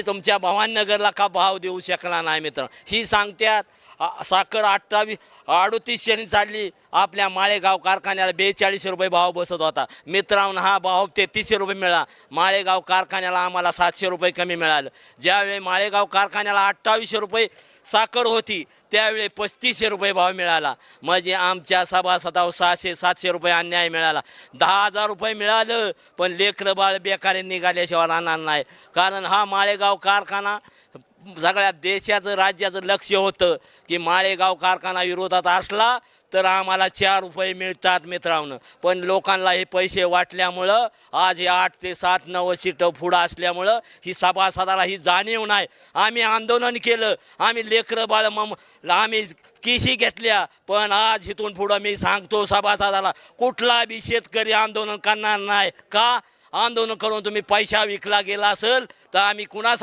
तुमच्या भवाननगरला का भाव देऊ शकला नाही मित्र? ही सांगत्यात. साखर अठ्ठावीस अडोतीसशेने चालली. आपल्या माळेगाव कारखान्याला बेचाळीस रुपये भाव बसत होता. मित्रांनो हा भाव तेहतीसशे रुपये मिळाला. माळेगाव कारखान्याला आम्हाला सातशे रुपये कमी मिळालं. ज्यावेळी माळेगाव कारखान्याला अठ्ठावीसशे रुपये साखर होती त्यावेळी पस्तीसशे रुपये भाव मिळाला. म्हणजे आमच्या सभासदाव सहाशे सातशे रुपये अन्याय मिळाला. दहा हजार रुपये मिळालं पण लेकरं बाळ बेकारी निघाल्याशिवाय राहणार नाही. कारण हा माळेगाव कारखाना सगळ्या देशाचं राज्याचं लक्ष होतं की माळेगाव कारखाना विरोधात असला तर आम्हाला चार रुपये मिळतात मित्रांनो. पण लोकांना हे पैसे वाटल्यामुळं आज हे आठ ते सात नऊ सीटं पुढं असल्यामुळं ही सभासदाला ही जाणीव नाही. आम्ही आंदोलन केलं आम्ही लेकरं बाळ मम आम्ही किशी घेतल्या पण आज इथून पुढं मी सांगतो सभासदाला कुठला बी शेतकरी आंदोलन करणार नाही का? आंदोलन करून तुम्ही पैसा विकला गेला असेल तर आम्ही कुणासाठी